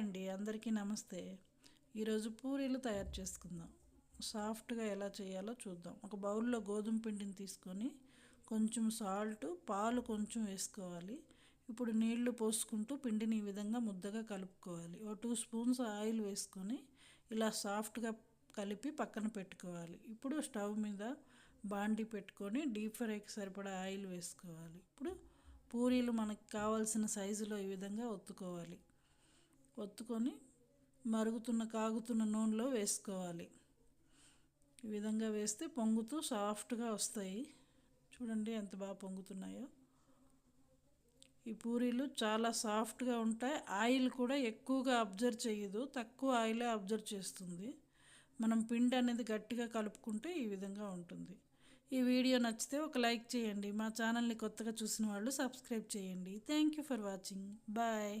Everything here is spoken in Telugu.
అండి అందరికీ నమస్తే. ఈరోజు పూరీలు తయారు చేసుకుందాం. సాఫ్ట్గా ఎలా చేయాలో చూద్దాం. ఒక బౌల్లో గోధుమ పిండిని తీసుకొని కొంచెం సాల్ట్ పాలు కొంచెం వేసుకోవాలి. ఇప్పుడు నీళ్ళు పోసుకుంటూ పిండిని ఈ విధంగా ముద్దగా కలుపుకోవాలి. ఓ టూ స్పూన్స్ ఆయిల్ వేసుకొని ఇలా సాఫ్ట్గా కలిపి పక్కన పెట్టుకోవాలి. ఇప్పుడు స్టవ్ మీద బాండి పెట్టుకొని డీప్ ఫ్రైకి సరిపడా ఆయిల్ వేసుకోవాలి. ఇప్పుడు పూరీలు మనకు కావాల్సిన సైజులో ఈ విధంగా ఒత్తుకోవాలి. ఒత్తుకొని మరుగుతున్న కాగుతున్న నూనెలో వేసుకోవాలి. ఈ విధంగా వేస్తే పొంగుతూ సాఫ్ట్గా వస్తాయి. చూడండి ఎంత బాగా పొంగుతున్నాయో. ఈ పూరీలు చాలా సాఫ్ట్గా ఉంటాయి. ఆయిల్ కూడా ఎక్కువగా అబ్జర్వ్ చేయదు. తక్కువ ఆయిలే అబ్జర్వ్ చేస్తుంది. మనం పిండి అనేది గట్టిగా కలుపుకుంటే ఈ విధంగా ఉంటుంది. ఈ వీడియో నచ్చితే ఒక లైక్ చేయండి. మా ఛానల్ని కొత్తగా చూసిన వాళ్ళు సబ్స్క్రైబ్ చేయండి. Thank you for watching. Bye.